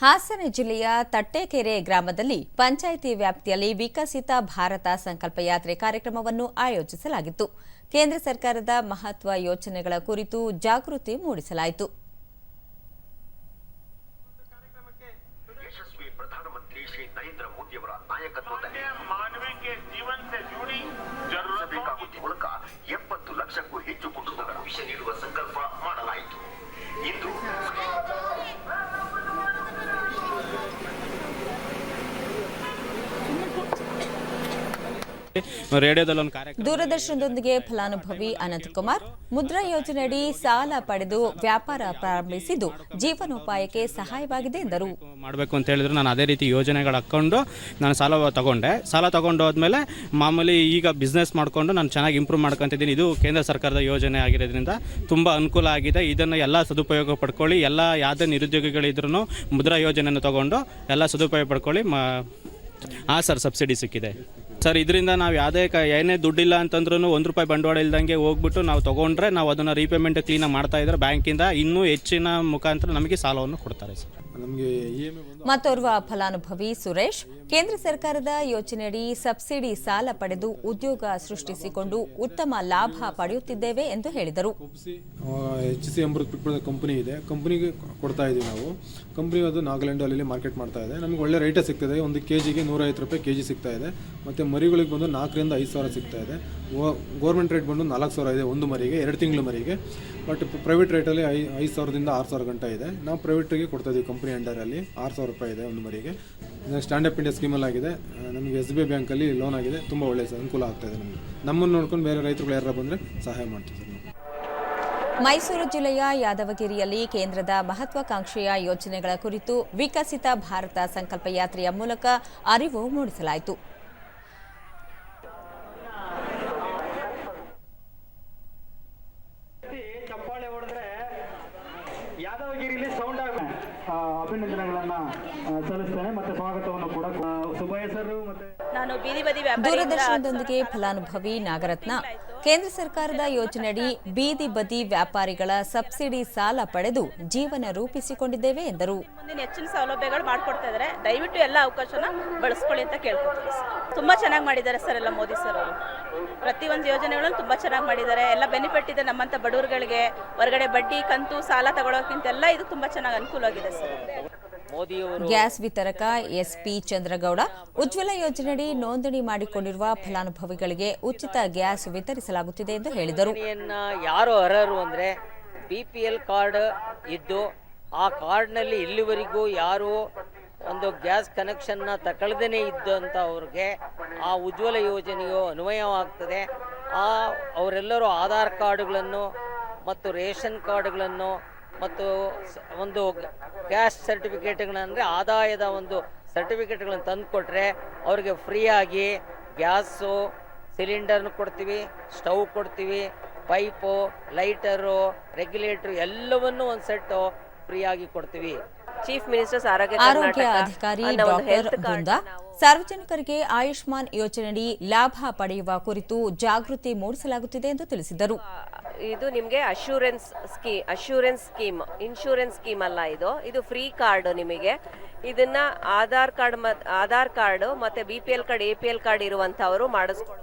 ಹಾಸನ ಜಿಲ್ಲೆಯ ತಟ್ಟೆಕೆರೆ ಗ್ರಾಮದಲ್ಲಿ ಪಂಚಾಯಿತಿ ವ್ಯಾಪ್ತಿಯಲ್ಲಿ ವಿಕಸಿತ ಭಾರತ ಸಂಕಲ್ಪ ಯಾತ್ರೆ ಕಾರ್ಯಕ್ರಮವನ್ನು ಆಯೋಜಿಸಲಾಗಿತ್ತು ಕೇಂದ್ರ ಸರ್ಕಾರದ ಮಹತ್ವ ಯೋಜನೆಗಳ ಕುರಿತು ಜಾಗೃತಿ ಮೂಡಿಸಲಾಯಿತು ಯಶಸ್ವಿ ಪ್ರಧಾನಮಂತ್ರಿ ಶ್ರೀ ನರೇಂದ್ರ ಮೋದಿಯವರ ನಾಯಕತ್ವದಲ್ಲಿ ರೇಡಿಯೋದಲ್ಲಿ ಒಂದು ಕಾರ್ಯಕ್ರಮ. ದೂರದರ್ಶನದೊಂದಿಗೆ ಫಲಾನುಭವಿ ಅನಂತಕುಮಾರ್ ಮುದ್ರಾ ಯೋಜನೆಯಡಿ ಸಾಲ ಪಡೆದು ವ್ಯಾಪಾರ ಪ್ರಾರಂಭಿಸಿದ್ದು ಜೀವನೋಪಾಯಕ್ಕೆ ಸಹಾಯವಾಗಿದೆ ಎಂದರು. ಮಾಡಬೇಕು ಅಂತ ಹೇಳಿದ್ರು. ನಾನು ಅದೇ ರೀತಿ ಯೋಜನೆಗಳು ಹಾಕೊಂಡು ನಾನು ಸಾಲ ತಗೊಂಡೆ. ಸಾಲ ತಗೊಂಡು ಹೋದ್ಮೇಲೆ ಮಾಮೂಲಿ ಈಗ ಬಿಸ್ನೆಸ್ ಮಾಡಿಕೊಂಡು ನಾನು ಚೆನ್ನಾಗಿ ಇಂಪ್ರೂವ್ ಮಾಡ್ಕೊತಿದ್ದೀನಿ. ಇದು ಕೇಂದ್ರ ಸರ್ಕಾರದ ಯೋಜನೆ ಆಗಿರೋದ್ರಿಂದ ತುಂಬ ಅನುಕೂಲ ಆಗಿದೆ. ಇದನ್ನು ಎಲ್ಲ ಸದುಪಯೋಗ ಪಡ್ಕೊಳ್ಳಿ. ಎಲ್ಲ ಯಾವುದೇ ನಿರುದ್ಯೋಗಿಗಳಿದ್ರು ಮುದ್ರಾ ಯೋಜನೆಯನ್ನು ತಗೊಂಡು ಎಲ್ಲ ಸದುಪಯೋಗ ಪಡ್ಕೊಳ್ಳಿ. ಮ ಹಾಂ ಸರ್ ಸಬ್ಸಿಡಿ ಸಿಕ್ಕಿದೆ. ಸರ್, ಇದರಿಂದ ನಾವು ಯಾವುದೇ ಕ, ಏನೇ ದುಡ್ಡಿಲ್ಲ ಅಂತಂದ್ರೂ ಒಂದು ರೂಪಾಯಿ ಬಂಡವಾಳ ಇಲ್ದಂಗೆ ಹೋಗ್ಬಿಟ್ಟು ನಾವು ತೊಗೊಂಡ್ರೆ ನಾವು ಅದನ್ನು ರೀಪೇಮೆಂಟ್ ಕ್ಲೀನಾಗಿ ಮಾಡ್ತಾ ಬ್ಯಾಂಕಿಂದ ಇನ್ನೂ ಹೆಚ್ಚಿನ ಮುಖಾಂತರ ನಮಗೆ ಸಾಲವನ್ನು ಕೊಡ್ತಾರೆ ಸರ್. ಮತ್ತೋರ್ವ ಫಲಾನುಭವಿ ಸುರೇಶ್ ಕೇಂದ್ರ ಸರ್ಕಾರದ ಯೋಜನೆಯಡಿ ಸಬ್ಸಿಡಿ ಸಾಲ ಪಡೆದು ಉದ್ಯೋಗ ಸೃಷ್ಟಿಸಿಕೊಂಡು ಉತ್ತಮ ಲಾಭ ಪಡೆಯುತ್ತಿದ್ದೇವೆ ಎಂದು ಹೇಳಿದರು. ಎಚ್ ಸಿ ಅಮೃತ್ ಪಿಟ್ಪುರದ ಕಂಪನಿ ಇದೆ. ಕಂಪನಿಗೆ ಕೊಡ್ತಾ ಇದೀವಿ ನಾವು. ಕಂಪನಿ ಅದು ನಾಗಾಲ್ಯಾಂಡಲ್ಲಿ ಮಾರ್ಕೆಟ್ ಮಾಡ್ತಾ ಇದೆ. ನಮಗೆ ಒಳ್ಳೆ ರೇಟೇ ಸಿಗ್ತದೆ. ಒಂದು ಕೆ ಜಿಗೆ ನೂರೈವತ್ತು ರೂಪಾಯಿ ಕೆ ಜಿ ಸಿಗ್ತಾ ಇದೆ. ಮತ್ತು ಮರಿಗಳಿಗೆ ಬಂದು ನಾಲ್ಕರಿಂದ ಐದು ಸಾವಿರ ಸಿಗ್ತಾ ಇದೆ. ಗೌರ್ಮೆಂಟ್ ರೇಟ್ ಬಂದು ನಾಲ್ಕು ಸಾವಿರ ಇದೆ ಒಂದು ಮರಿಗೆ ಎರಡು ತಿಂಗಳ ಮರಿಗೆ. ಬಟ್ ಪ್ರೈವೇಟ್ ರೇಟಲ್ಲಿ ಐ ಐದು ಸಾವಿರದಿಂದ ಆರು ಸಾವಿರ ಗಂಟೆ ಇದೆ. ನಾವು ಪ್ರೈವೇಟಿಗೆ ಕೊಡ್ತಾ ಇದ್ದೀವಿ ಕಂಪನಿ ಅಂಡರಲ್ಲಿ ಆರು ಸಾವಿರ ರೂಪಾಯಿ ಇದೆ ಒಂದು ಮರಿಗೆ ಸ್ಟ್ಯಾಂಡಪ್ ಇಂಡಿಯಾ ಸ್ಕೀಮಲ್ಲಿ ಆಗಿದೆ ಆ, ನಮಗೆ ಎಸ್ ಬಿ ಐ ಬ್ಯಾಂಕಲ್ಲಿ ಲೋನ್ ಆಗಿದೆ. ತುಂಬ ಒಳ್ಳೆ ಅನುಕೂಲ ಆಗ್ತಾ ಇದೆ ನಮಗೆ. ನಮ್ಮನ್ನು ನೋಡ್ಕೊಂಡು ಬೇರೆ ರೈತರುಗಳು ಯಾರು ಬಂದರೆ ಸಹಾಯ ಮಾಡ್ತೀವಿ ಸರ್ ಮೈಸೂರು ಜಿಲ್ಲೆಯ ಯಾದವಗಿರಿಯಲ್ಲಿ ಕೇಂದ್ರದ ಮಹತ್ವಾಕಾಂಕ್ಷೆಯ ಯೋಜನೆಗಳ ಕುರಿತು ವಿಕಸಿತ ಭಾರತ ಸಂಕಲ್ಪ ಯಾತ್ರೆಯ ಮೂಲಕ ಅರಿವು ಮೂಡಿಸಲಾಯಿತು. ಚಪ್ಪಾಳೆ ಹೊಡೆದ್ರೆ ಯಾದವಗಿರಿಲಿ ಸೌಂಡ್ ಅಭಿನಂದನೆಗಳನ್ನ ಸಲ್ಲಿಸ್ತೇನೆ. ಮತ್ತೆ ಸ್ವಾಗತವನ್ನು ಕೂಡ ಸರ್ ಮತ್ತೆ ದೂರದರ್ಶನದೊಂದಿಗೆ ಫಲಾನುಭವಿ ನಾಗರತ್ನ. ಕೇಂದ್ರ ಸರ್ಕಾರದ ಯೋಜನೆಯಡಿ ಬೀದಿ ಬದಿ ವ್ಯಾಪಾರಿಗಳ ಸಬ್ಸಿಡಿ ಸಾಲ ಪಡೆದು ಜೀವನ ರೂಪಿಸಿಕೊಂಡಿದ್ದೇವೆ ಎಂದರು. ಮುಂದಿನ ಹೆಚ್ಚಿನ ಸೌಲಭ್ಯಗಳು ಮಾಡಿಕೊಡ್ತಾ ಇದ್ದಾರೆ. ದಯವಿಟ್ಟು ಎಲ್ಲ ಅವಕಾಶನ ಬಳಸ್ಕೊಳ್ಳಿ ಅಂತ ಕೇಳ್ಕೊತೀವಿ ತುಂಬಾ ಚೆನ್ನಾಗಿ ಮಾಡಿದ್ದಾರೆ ಸರ್ ಎಲ್ಲ ಮೋದಿ ಸರ್ ಅವರು. ಪ್ರತಿಯೊಂದು ಯೋಜನೆಗಳನ್ನು ತುಂಬಾ ಚೆನ್ನಾಗಿ ಮಾಡಿದ್ದಾರೆ. ಎಲ್ಲ ಬೆನಿಫಿಟ್ ಇದೆ ನಮ್ಮಂತ ಬಡವರುಗಳಿಗೆ. ಹೊರಗಡೆ ಬಡ್ಡಿ ಕಂತು ಸಾಲ ತಗೊಳ್ಳೋಕ್ಕಿಂತೆಲ್ಲ ಇದು ತುಂಬಾ ಚೆನ್ನಾಗಿ ಅನುಕೂಲವಾಗಿದೆ ಸರ್. ಗ್ಯಾಸ್ ವಿತರಕ ಎಸ್ಪಿ ಚಂದ್ರಗೌಡ ಉಜ್ವಲ ಯೋಜನೆಯಡಿ ನೋಂದಣಿ ಮಾಡಿಕೊಂಡಿರುವ ಫಲಾನುಭವಿಗಳಿಗೆ ಉಚಿತ ಗ್ಯಾಸ್ ವಿತರಿಸಲಾಗುತ್ತಿದೆ ಎಂದು ಹೇಳಿದರು. ಯಾರು ಅರ್ಹರು ಅಂದ್ರೆ ಬಿ ಪಿ ಎಲ್ ಕಾರ್ಡ್ ಇದ್ದು ಆ ಕಾರ್ಡ್ನಲ್ಲಿ ಇಲ್ಲಿವರೆಗೂ ಯಾರು ಒಂದು ಗ್ಯಾಸ್ ಕನೆಕ್ಷನ್ನ ತಗೊಳ್ದೇ ಇದ್ದಂತ ಅವ್ರಿಗೆ ಆ ಉಜ್ವಲ ಯೋಜನೆಯು ಅನ್ವಯವಾಗ್ತದೆ. ಆ ಅವರೆಲ್ಲರೂ ಆಧಾರ್ ಕಾರ್ಡ್ಗಳನ್ನು ಮತ್ತು ರೇಷನ್ ಕಾರ್ಡ್ಗಳನ್ನು ಮತ್ತು ಒಂದು ಗ್ಯಾಸ್ ಸರ್ಟಿಫಿಕೇಟ್ಗಳಂದರೆ ಆದಾಯದ ಒಂದು ಸರ್ಟಿಫಿಕೇಟ್ಗಳನ್ನು ತಂದು ಕೊಟ್ಟರೆ ಅವ್ರಿಗೆ ಫ್ರೀಯಾಗಿ ಗ್ಯಾಸು ಸಿಲಿಂಡರ್ನು ಕೊಡ್ತೀವಿ ಸ್ಟವ್ ಕೊಡ್ತೀವಿ ಪೈಪು ಲೈಟರು ರೆಗ್ಯುಲೇಟ್ರು ಎಲ್ಲವನ್ನೂ ಒಂದು ಸೆಟ್ಟು ಫ್ರೀಯಾಗಿ ಕೊಡ್ತೀವಿ. ಚೀಫ್ ಮಿನಿಸ್ಟರ್ಸ್ ಆರೋಗ್ಯ ಆರೋಗ್ಯ ಅಧಿಕಾರಿ ಡಾಕ್ಟರ್ ಸಾರ್ವಜನಿಕರಿಗೆ ಆಯುಷ್ಮಾನ್ ಯೋಜನೆಯಡಿ ಲಾಭ ಪಡೆಯುವ ಕುರಿತು ಜಾಗೃತಿ ಮೂಡಿಸಲಾಗುತ್ತಿದೆ ಎಂದು ತಿಳಿಸಿದರು. ಇದು ನಿಮಗೆ ಅಶ್ಯೂರೆನ್ಸ್ ಸ್ಕೀ ಅಶ್ಯೂರೆನ್ಸ್ ಸ್ಕೀಮ್ ಇನ್ಶೂರೆನ್ಸ್ ಸ್ಕೀಮ್ ಅಲ್ಲ ಇದು. ಇದು ಫ್ರೀ ಕಾರ್ಡ್ ನಿಮಗೆ. ಇದನ್ನ ಆಧಾರ್ ಕಾರ್ಡ್ ಆಧಾರ್ ಕಾರ್ಡ್ ಮತ್ತೆ B P L card A P L card ಇರುವಂತವರು ಮಾಡಿಸ್ಕೊಳ್ಳೋ